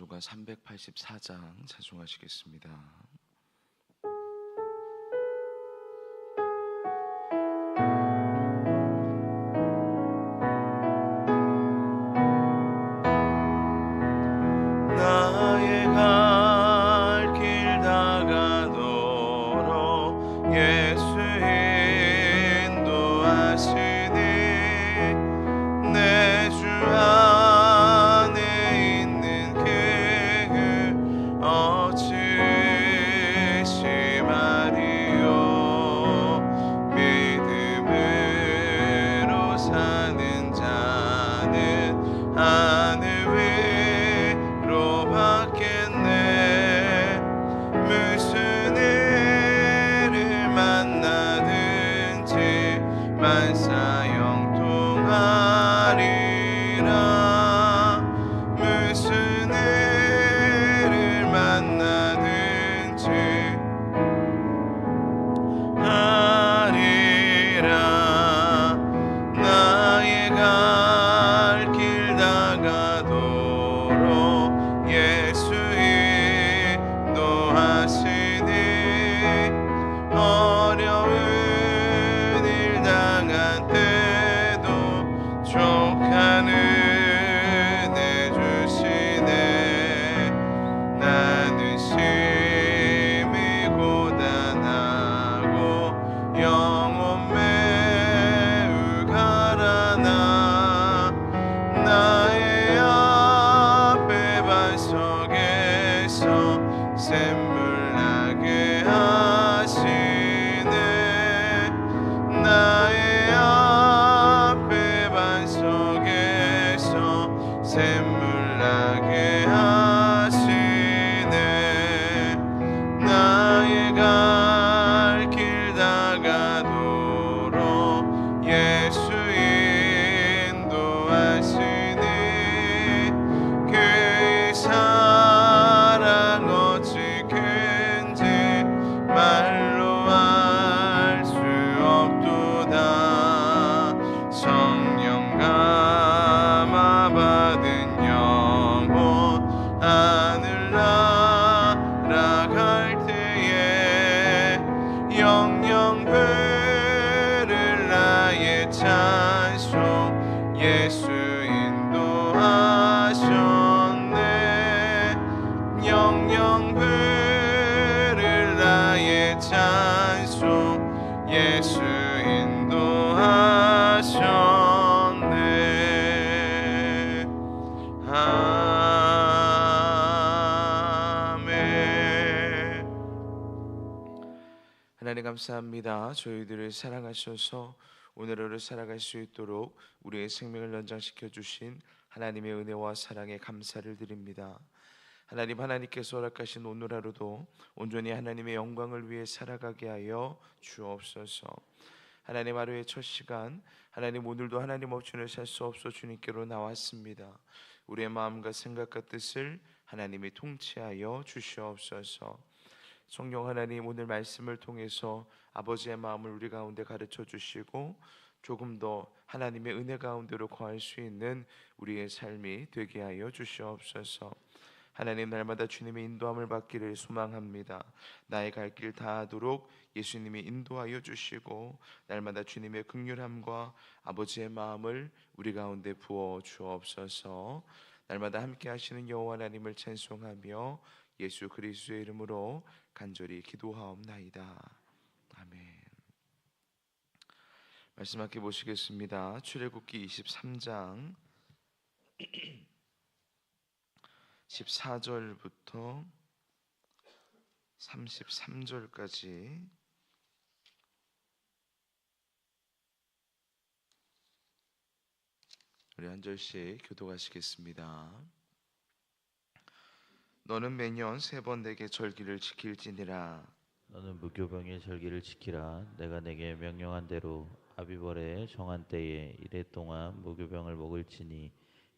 찬송가 384장 찬송하시겠습니다. 나의 갈길 다가도록 예수 인도하시 반 하나님 감사합니다. 저희들을 사랑하셔서 오늘 하루 살아갈 수 있도록 우리의 생명을 연장시켜 주신 하나님의 은혜와 사랑에 감사를 드립니다. 하나님 하나님께서 허락하신 오늘 하루도 온전히 하나님의 영광을 위해 살아가게 하여 주옵소서. 하나님 하루의 첫 시간 하나님 오늘도 하나님 없이는 살 수 없어 주님께로 나왔습니다. 우리의 마음과 생각과 뜻을 하나님이 통치하여 주시옵소서. 성령 하나님 오늘 말씀을 통해서 아버지의 마음을 우리 가운데 가르쳐 주시고 조금 더 하나님의 은혜 가운데로 거할 수 있는 우리의 삶이 되게 하여 주시옵소서. 하나님 날마다 주님의 인도함을 받기를 소망합니다. 나의 갈 길 다하도록 예수님이 인도하여 주시고 날마다 주님의 극률함과 아버지의 마음을 우리 가운데 부어 주옵소서. 날마다 함께 하시는 여호와 하나님을 찬송하며 예수 그리스도의 이름으로 간절히 기도하옵나이다. 아멘. 말씀 함께 보시겠습니다. 출애굽기 23장 14절부터 33절까지 우리 한 절씩 교도하시겠습니다. 너는 매년 세 번 내게 절기를 지킬지니라 너는 무교병의 절기를 지키라. 내가 내게 명령한 대로 아비벌의 정한 때에 이래 동안 무교병을 먹을지니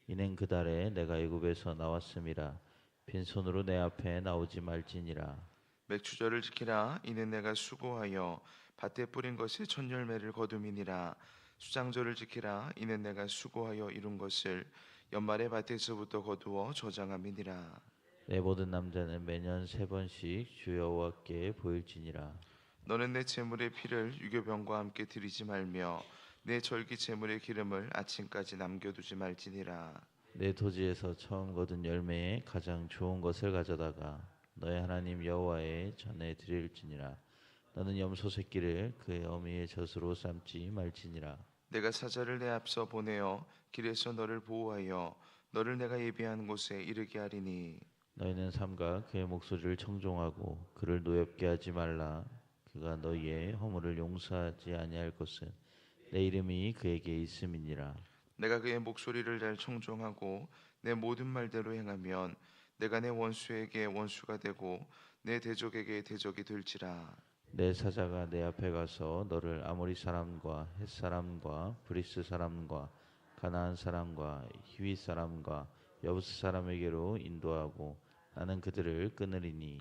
이는 그 달에 내가 애굽에서 나왔음이라. 빈손으로 내 앞에 나오지 말지니라. 맥주절을 지키라 이는 내가 수고하여 밭에 뿌린 것의 첫 열매를 거둠이니라 수장절을 지키라 이는 내가 수고하여 이룬 것을 연말에 밭에서부터 거두어 저장함이니라 내 모든 남자는 매년 세 번씩 주 여호와께 보일지니라 너는 내 재물의 피를 유교병과 함께 드리지 말며 내 절기 재물의 기름을 아침까지 남겨두지 말지니라. 내 토지에서 처음 거둔 열매에 가장 좋은 것을 가져다가 너의 하나님 여호와의 전에 드릴지니라. 너는 염소 새끼를 그의 어미의 젖으로 삼지 말지니라. 내가 사자를 내 앞서 보내어 길에서 너를 보호하여 너를 내가 예비한 곳에 이르게 하리니. 너희는 삼가 그의 목소리를 청종하고 그를 노엽게 하지 말라 그가 너희의 허물을 용서하지 아니할 것은 내 이름이 그에게 있음이니라. 내가 그의 목소리를 잘 청종하고 내 모든 말대로 행하면 내가 내 원수에게 원수가 되고 내 대적에게 대적이 될지라. 내 사자가 내 앞에 가서 너를 아모리 사람과 헷 사람과 브리스 사람과 가나안 사람과 히위 사람과 여부스 사람에게로 인도하고 나는 그들을 끊으리니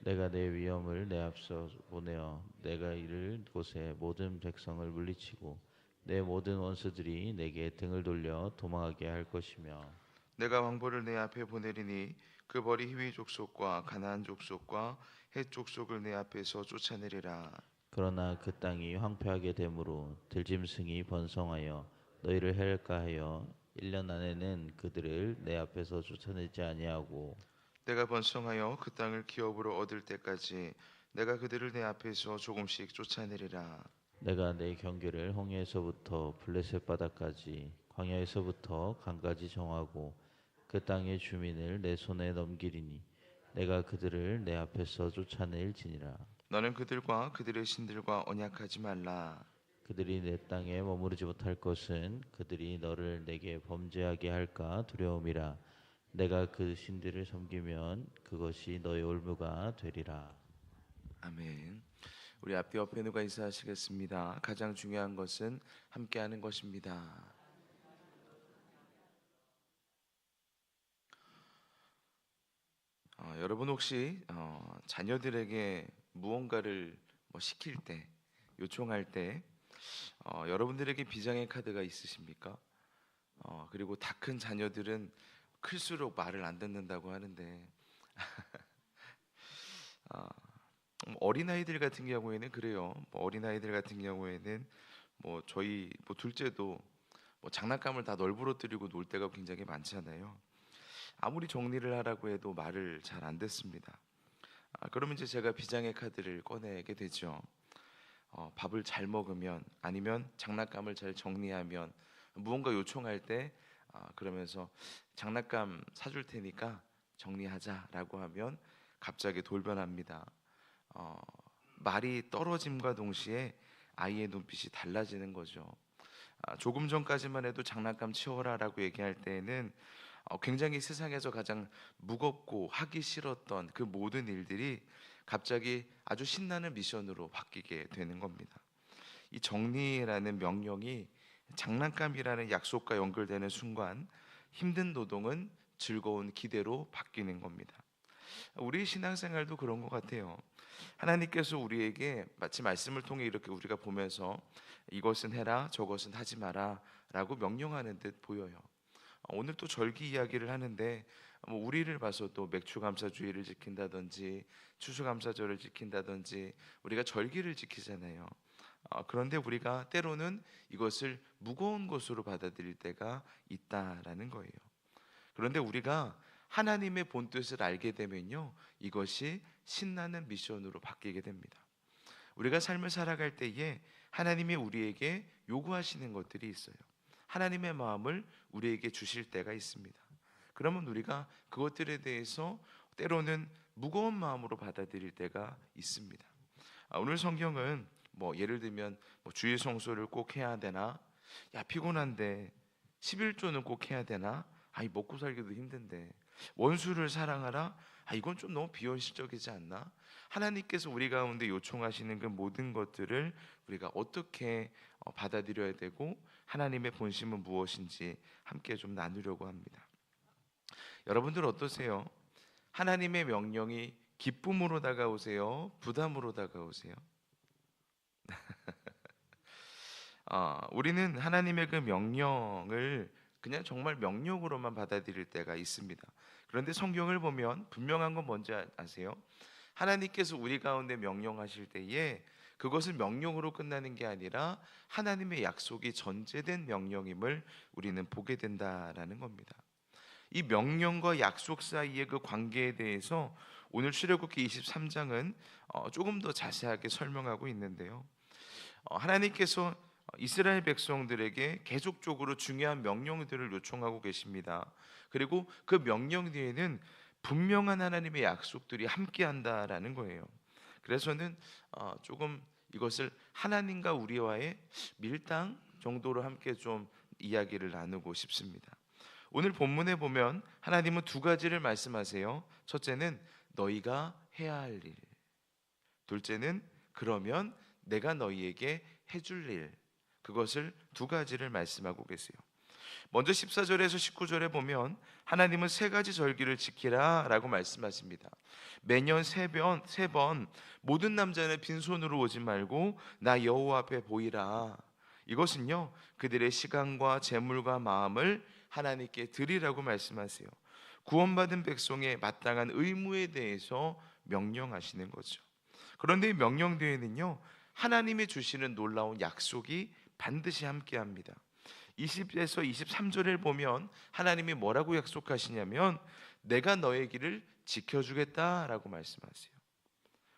내가 내 위엄을 내 앞서 보내어 내가 이를 곳에 모든 백성을 물리치고 내 모든 원수들이 내게 등을 돌려 도망하게 할 것이며 내가 왕보를 내 앞에 보내리니 그 벌이 히위 족속과 가나안 족속과 헷 족속을 내 앞에서 쫓아내리라. 그러나 그 땅이 황폐하게 되므로 들짐승이 번성하여 너희를 해할까 하여 1년 안에는 그들을 내 앞에서 쫓아내지 아니하고 내가 번성하여 그 땅을 기업으로 얻을 때까지 내가 그들을 내 앞에서 조금씩 쫓아내리라. 내가 내 경계를 홍해에서부터 블레셋 바다까지 광야에서부터 강까지 정하고 그 땅의 주민을 내 손에 넘기리니 내가 그들을 내 앞에서 쫓아낼지니라. 너는 그들과 그들의 신들과 언약하지 말라. 그들이 내 땅에 머무르지 못할 것은 그들이 너를 내게 범죄하게 할까 두려움이라 내가 그 신들을 섬기면 그것이 너의 올무가 되리라 아멘. 우리 앞뒤 옆에 누가 인사하시겠습니다. 가장 중요한 것은 함께하는 것입니다. 어, 여러분 혹시 어, 자녀들에게 무언가를 뭐 시킬 때, 요청할 때 어, 여러분들에게 비장의 카드가 있으십니까? 어, 그리고 다 큰 자녀들은 클수록 말을 안 듣는다고 하는데 아, 음, 어린 아이들 같은 경우에는 그래요. 뭐 어린 아이들 같은 경우에는 뭐 저희 뭐 둘째도 뭐 장난감을 다 널브러뜨리고 놀 때가 굉장히 많잖아요. 아무리 정리를 하라고 해도 말을 잘 안 듣습니다. 아, 그러면 이제 제가 비장의 카드를 꺼내게 되죠. 어, 밥을 잘 먹으면 아니면 장난감을 잘 정리하면 무언가 요청할 때 아, 그러면서 장난감 사줄 테니까 정리하자라고 하면 갑자기 돌변합니다. 어, 말이 떨어짐과 동시에 아이의 눈빛이 달라지는 거죠. 아, 조금 전까지만 해도 장난감 치워라라고 얘기할 때에는 어, 굉장히 세상에서 가장 무겁고 하기 싫었던 그 모든 일들이 갑자기 아주 신나는 미션으로 바뀌게 되는 겁니다. 이 정리라는 명령이 장난감이라는 약속과 연결되는 순간 힘든 노동은 즐거운 기대로 바뀌는 겁니다. 우리 신앙생활도 그런 것 같아요. 하나님께서 우리에게 마치 말씀을 통해 이렇게 우리가 보면서 이것은 해라 저것은 하지 마라라고 명령하는 듯 보여요. 어, 오늘 또 절기 이야기를 하는데 뭐 우리를 봐서도 맥추감사주의를 지킨다든지 추수감사절을 지킨다든지 우리가 절기를 지키잖아요. 어, 그런데 우리가 때로는 이것을 무거운 것으로 받아들일 때가 있다라는 거예요. 그런데 우리가 하나님의 본뜻을 알게 되면요, 이것이 신나는 미션으로 바뀌게 됩니다. 우리가 삶을 살아갈 때에 하나님이 우리에게 요구하시는 것들이 있어요. 하나님의 마음을 우리에게 주실 때가 있습니다. 그러면 우리가 그것들에 대해서 때로는 무거운 마음으로 받아들일 때가 있습니다. 아, 오늘 성경은 뭐 예를 들면 뭐 주일 성소를 꼭 해야 되나? 야 피곤한데 11조는 꼭 해야 되나? 아이 먹고 살기도 힘든데 원수를 사랑하라? 아 이건 좀 너무 비현실적이지 않나? 하나님께서 우리 가운데 요청하시는 그 모든 것들을 우리가 어떻게 어, 받아들여야 되고 하나님의 본심은 무엇인지 함께 좀 나누려고 합니다. 여러분들 어떠세요? 하나님의 명령이 기쁨으로 다가오세요? 부담으로 다가오세요? 아, 우리는 하나님의 그 명령을 그냥 정말 명령으로만 받아들일 때가 있습니다. 그런데 성경을 보면 분명한 건 뭔지 아- 아세요? 하나님께서 우리 가운데 명령하실 때에 그것은 명령으로 끝나는 게 아니라 하나님의 약속이 전제된 명령임을 우리는 보게 된다라는 겁니다. 이 명령과 약속 사이의 그 관계에 대해서 오늘 출애굽기 23장은 어, 조금 더 자세하게 설명하고 있는데요. 어, 하나님께서 이스라엘 백성들에게 계속적으로 중요한 명령들을 요청하고 계십니다. 그리고 그 명령 뒤에는 분명한 하나님의 약속들이 함께한다라는 거예요. 그래서는 어, 조금 이것을 하나님과 우리와의 밀당 정도로 함께 좀 이야기를 나누고 싶습니다. 오늘 본문에 보면 하나님은 두 가지를 말씀하세요. 첫째는 너희가 해야 할 일. 둘째는 그러면 내가 너희에게 해줄 일. 그것을 두 가지를 말씀하고 계세요. 먼저 14절에서 19절에 보면 하나님은 세 가지 절기를 지키라 라고 말씀하십니다. 매년 세번 세번 모든 남자는 빈손으로 오지 말고 나 여호와 앞에 보이라. 이것은요 그들의 시간과 재물과 마음을 하나님께 드리라고 말씀하세요. 구원받은 백성의 마땅한 의무에 대해서 명령하시는 거죠. 그런데 이 명령 뒤에는요 하나님이 주시는 놀라운 약속이 반드시 함께 합니다. 20에서 23절을 보면 하나님이 뭐라고 약속하시냐면 내가 너의 길을 지켜주겠다라고 말씀하세요.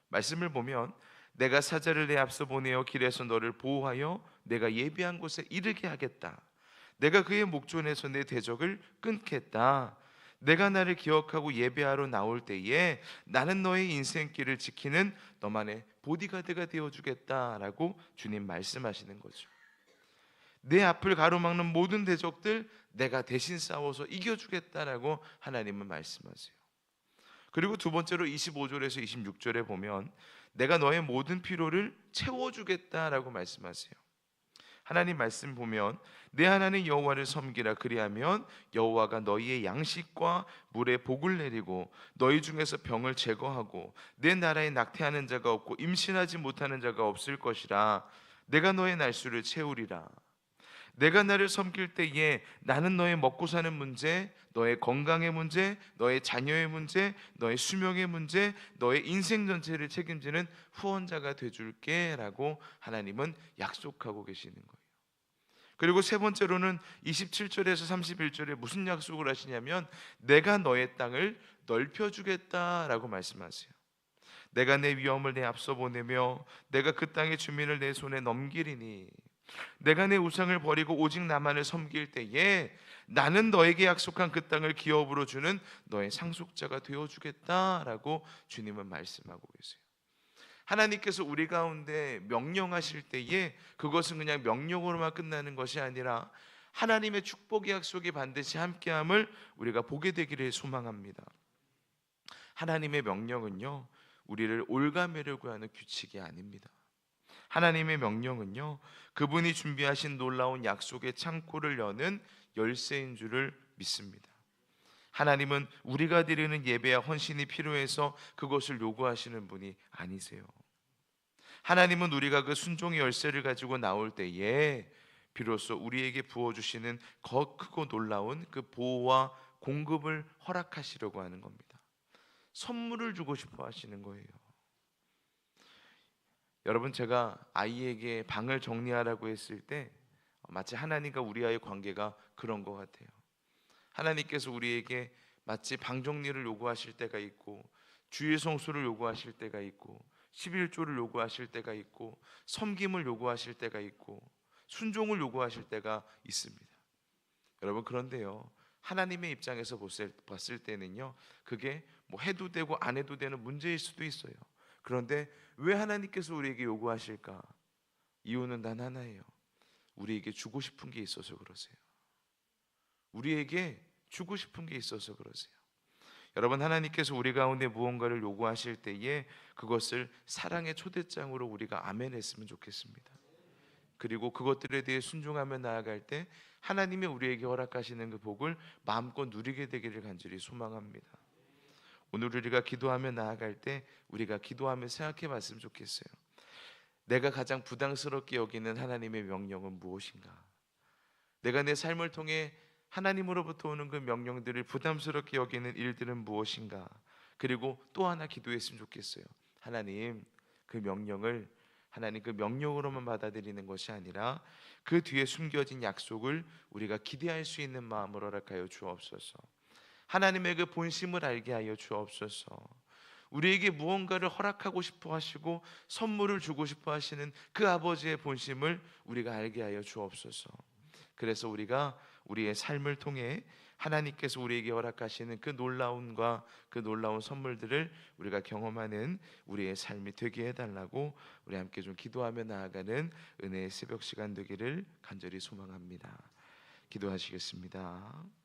말씀을 보면 내가 사자를 내 앞서 보내어 길에서 너를 보호하여 내가 예비한 곳에 이르게 하겠다. 내가 그의 목전에서 내 대적을 끊겠다. 내가 나를 기억하고 예배하러 나올 때에 나는 너의 인생길을 지키는 너만의 보디가드가 되어 주겠다라고 주님 말씀하시는 거죠. 내 앞을 가로막는 모든 대적들 내가 대신 싸워서 이겨 주겠다라고 하나님은 말씀하세요. 그리고 두 번째로 25절에서 26절에 보면 내가 너의 모든 필요를 채워 주겠다라고 말씀하세요. 하나님 말씀 보면 내 하나님 여호와를 섬기라 그리하면 여호와가 너희의 양식과 물에 복을 내리고 너희 중에서 병을 제거하고 내 나라에 낙태하는 자가 없고 임신하지 못하는 자가 없을 것이라. 내가 너의 날수를 채우리라 내가 나를 섬길 때에 나는 너의 먹고 사는 문제, 너의 건강의 문제, 너의 자녀의 문제, 너의 수명의 문제, 너의 인생 전체를 책임지는 후원자가 되줄게라고 하나님은 약속하고 계시는 거예요. 그리고 세 번째로는 27절에서 31절에 무슨 약속을 하시냐면 내가 너의 땅을 넓혀 주겠다라고 말씀하세요. 내가 내 위엄을 내 앞서 보내며 내가 그 땅의 주민을 내 손에 넘기리니 내가 내 우상을 버리고 오직 나만을 섬길 때에 나는 너에게 약속한 그 땅을 기업으로 주는 너의 상속자가 되어 주겠다라고 주님은 말씀하고 계세요. 하나님께서 우리 가운데 명령하실 때에 그것은 그냥 명령으로만 끝나는 것이 아니라 하나님의 축복의 약속이 반드시 함께함을 우리가 보게 되기를 소망합니다. 하나님의 명령은요 우리를 올가매려고 하는 규칙이 아닙니다. 하나님의 명령은요 그분이 준비하신 놀라운 약속의 창고를 여는 열쇠인 줄을 믿습니다. 하나님은 우리가 드리는 예배와 헌신이 필요해서 그것을 요구하시는 분이 아니세요. 하나님은 우리가 그 순종의 열쇠를 가지고 나올 때에 비로소 우리에게 부어 주시는 거 크고 놀라운 그 보호와 공급을 허락하시려고 하는 겁니다. 선물을 주고 싶어 하시는 거예요. 여러분 제가 아이에게 방을 정리하라고 했을 때 마치 하나님과 우리와의 관계가 그런 것 같아요. 하나님께서 우리에게 마치 방 정리를 요구하실 때가 있고 주의 성수를 요구하실 때가 있고 11조를 요구하실 때가 있고 섬김을 요구하실 때가 있고 순종을 요구하실 때가 있습니다. 여러분 그런데요. 하나님의 입장에서 봤을 때는요. 그게 뭐 해도 되고 안 해도 되는 문제일 수도 있어요. 그런데 왜 하나님께서 우리에게 요구하실까? 이유는 단 하나예요. 우리에게 주고 싶은 게 있어서 그러세요. 우리에게 주고 싶은 게 있어서 그러세요. 여러분 하나님께서 우리 가운데 무언가를 요구하실 때에 그것을 사랑의 초대장으로 우리가 아멘했으면 좋겠습니다. 그리고 그것들에 대해 순종하며 나아갈 때 하나님이 우리에게 허락하시는 그 복을 마음껏 누리게 되기를 간절히 소망합니다. 오늘 우리가 기도하며 나아갈 때 우리가 기도하며 생각해 봤으면 좋겠어요. 내가 가장 부담스럽게 여기는 하나님의 명령은 무엇인가? 내가 내 삶을 통해 하나님으로부터 오는 그 명령들을 부담스럽게 여기는 일들은 무엇인가? 그리고 또 하나 기도했으면 좋겠어요. 하나님, 그 명령을 하나님 그 명령으로만 받아들이는 것이 아니라 그 뒤에 숨겨진 약속을 우리가 기대할 수 있는 마음으로 허락하여 주옵소서. 하나님의 그 본심을 알게 하여 주옵소서. 우리에게 무언가를 허락하고 싶어 하시고 선물을 주고 싶어 하시는 그 아버지의 본심을 우리가 알게 하여 주옵소서. 그래서 우리가 우리의 삶을 통해 하나님께서 우리에게 허락하시는 그 놀라움과 그 놀라운 선물들을 우리가 경험하는 우리의 삶이 되게 해달라고 우리 함께 좀 기도하며 나아가는 은혜의 새벽 시간 되기를 간절히 소망합니다. 기도하시겠습니다.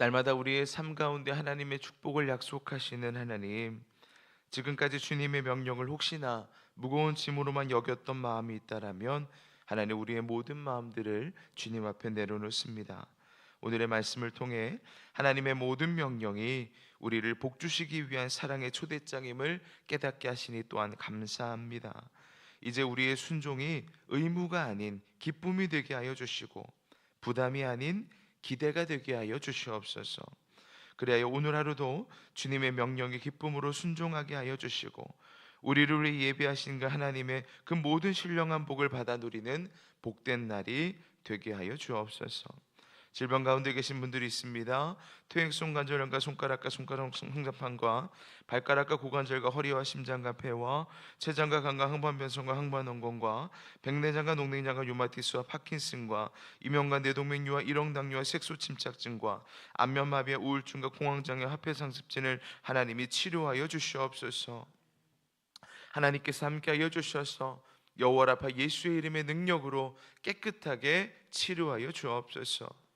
날마다 우리의 삶 가운데 하나님의 축복을 약속하시는 하나님, 지금까지 주님의 명령을 혹시나 무거운 짐으로만 여겼던 마음이 있다라면 하나님 우리의 모든 마음들을 주님 앞에 내려놓습니다. 오늘의 말씀을 통해 하나님의 모든 명령이 우리를 복 주시기 위한 사랑의 초대장임을 깨닫게 하시니 또한 감사합니다. 이제 우리의 순종이 의무가 아닌 기쁨이 되게 하여 주시고 부담이 아닌 기대가 되게 하여 주시옵소서. 그래야 오늘 하루도 주님의 명령에 기쁨으로 순종하게 하여 주시고 우리를 위해 예배하신 그 하나님의 그 모든 신령한 복을 받아 누리는 복된 날이 되게 하여 주옵소서. 질병 가운데 계신 분들이 있습니다. 퇴행성 관절염과 손가락과 손가락 흥잡함과 발가락과 고관절과 허리와 심장과 폐와 췌장과 간과 항반 변성과 항반원gon과 백내장과 녹내장과 유마티스와 파킨슨과 이명과 뇌동맥류와 일형당뇨와 색소 침착증과 안면 마비와 우울증과 공황장애 합폐상습진을 하나님이 치료하여 주시옵소서. 하나님께서 함께하여 주셔서 여호와 라파 예수의 이름의 능력으로 깨끗하게 치료하여 주옵소서.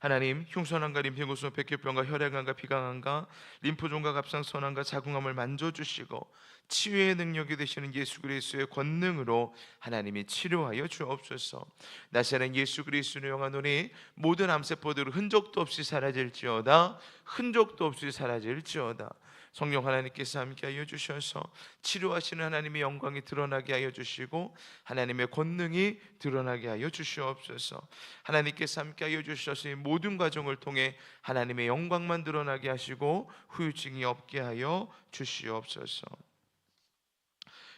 하나님 흉선암과 림피구소 백혈병과 혈액암과 비강암과 림프종과 갑상선암과 자궁암을 만져주시고 치유의 능력이 되시는 예수 그리스도의 권능으로 하나님이 치료하여 주옵소서. 나사렛 예수 그리스도의 영하노니 모든 암세포들은 흔적도 없이 사라질지어다 흔적도 없이 사라질지어다 성령 하나님께서 함께 하여 주셔서 치료하시는 하나님의 영광이 드러나게 하여 주시고 하나님의 권능이 드러나게 하여 주시옵소서. 하나님께서 함께 하여 주셔서 이 모든 과정을 통해 하나님의 영광만 드러나게 하시고 후유증이 없게 하여 주시옵소서.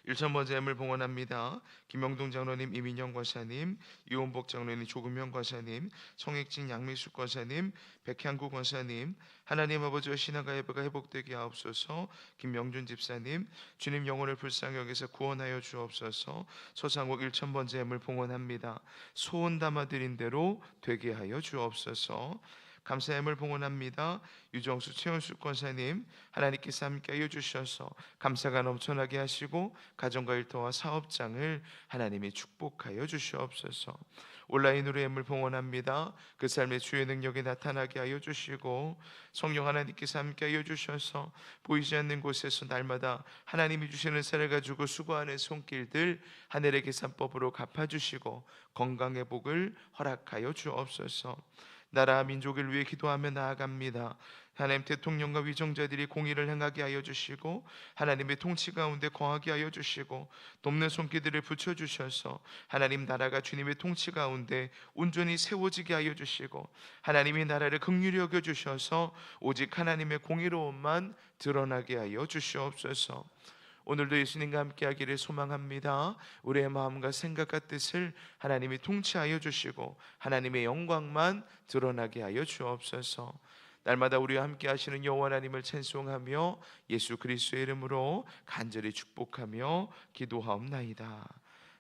일천 번째 을 봉헌합니다. 김영동 장로님, 이민영 권사님, 이원복 장로님, 조금영 권사님, 청익진 양미숙 권사님, 백향구 권사님, 하나님 아버지와 신앙과 예배가 회복되게 하옵소서. 김명준 집사님, 주님 영혼을 불쌍히 여기서 구원하여 주옵소서. 소상국 일천 번째 을 봉헌합니다. 소원 담아 드린 대로 되게 하여 주옵소서. 감사함을 봉헌합니다. 유정수 최원수 권사님 하나님께서 함께하여 주셔서 감사가 넘쳐나게 하시고 가정과 일터와 사업장을 하나님이 축복하여 주시옵소서. 온라인으로 예물 봉헌합니다. 그 삶의 주의 능력이 나타나게 하여 주시고 성령 하나님께서 함께 하여 주셔서 보이지 않는 곳에서 날마다 하나님이 주시는 살을 가지고 수고하는 손길들 하늘의 계산법으로 갚아 주시고 건강의 복을 허락하여 주옵소서. 나라 민족을 위해 기도하며 나아갑니다. 하나님 대통령과 위정자들이 공의를 행하게 하여 주시고 하나님의 통치 가운데 거하게 하여 주시고 돕는 손길들을 붙여 주셔서 하나님 나라가 주님의 통치 가운데 온전히 세워지게 하여 주시고 하나님의 나라를 긍휼히 여겨 주셔서 오직 하나님의 공의로움만 드러나게 하여 주시옵소서. 오늘도 예수님과 함께 하기를 소망합니다. 우리의 마음과 생각과 뜻을 하나님이 통치하여 주시고 하나님의 영광만 드러나게 하여 주옵소서. 날마다 우리와 함께 하시는 여호와 하나님을 찬송하며 예수 그리스도의 이름으로 간절히 축복하며 기도하옵나이다.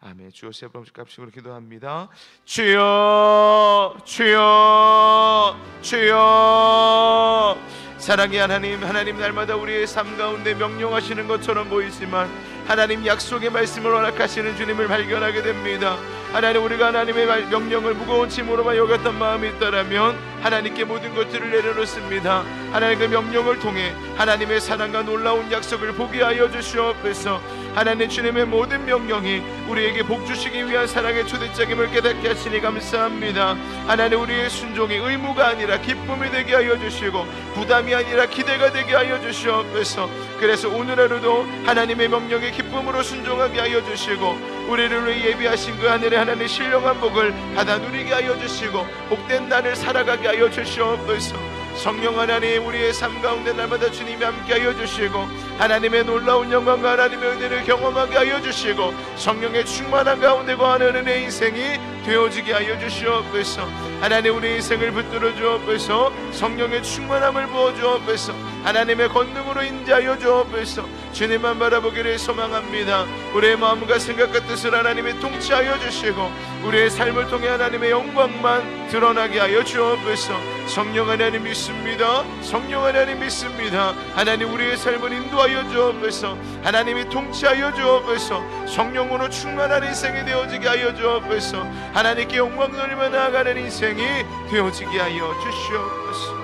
아멘. 주여 세 번째 값으로 기도합니다. 주여, 주여, 주여. 사랑의 하나님, 하나님 날마다 우리의 삶 가운데 명령하시는 것처럼 보이지만 하나님 약속의 말씀을 허락하시는 주님을 발견하게 됩니다. 하나님 우리가 하나님의 말- 명령을 무거운 짐으로만 여겼던 마음이 있다라면 하나님께 모든 것들을 내려놓습니다. 하나님 그 명령을 통해 하나님의 사랑과 놀라운 약속을 보게 하여 주시옵소서. 하나님 주님의 모든 명령이 우리에게 복 주시기 위한 사랑의 초대장임을 깨닫게 하시니 감사합니다. 하나님 우리의 순종이 의무가 아니라 기쁨이 되게 하여 주시고 부담이 아니라 기대가 되게 하여 주시옵소서. 그래서 오늘 하루도 하나님의 명령에 기쁨으로 순종하게 하여 주시고 우리를 위해 예비하신 그 하늘의 하나님의 신령한 복을 받아 누리게 하여 주시고 복된 날을 살아가게 하여 주시옵소서. 성령 하나님 우리의 삶 가운데 날마다 주님이 함께하여 주시고 하나님의 놀라운 영광과 하나님의 은혜를 경험하게 하여 주시고 성령의 충만한 가운데 거하는 은혜 인생이 되어지게 하여 주시옵소서. 하나님 우리 인생을 붙들어 주옵소서. 성령의 충만함을 부어 주옵소서. 하나님의 권능으로 인자하여 주옵소서 주님만 바라보기를 소망합니다. 우리의 마음과 생각과 뜻을 하나님의 통치하여 주시고 우리의 삶을 통해 하나님의 영광만 드러나게 하여 주옵소서. 성령 하나님 믿습니다. 성령 하나님 믿습니다. 하나님 우리의 삶을 인도하여 주옵소서. 하나님이 통치하여 주옵소서. 성령으로 충만한 인생이 되어지게 하여 주옵소서. 하나님께 영광 돌리며 나아가는 인생이 되어지게 하여 주시옵소서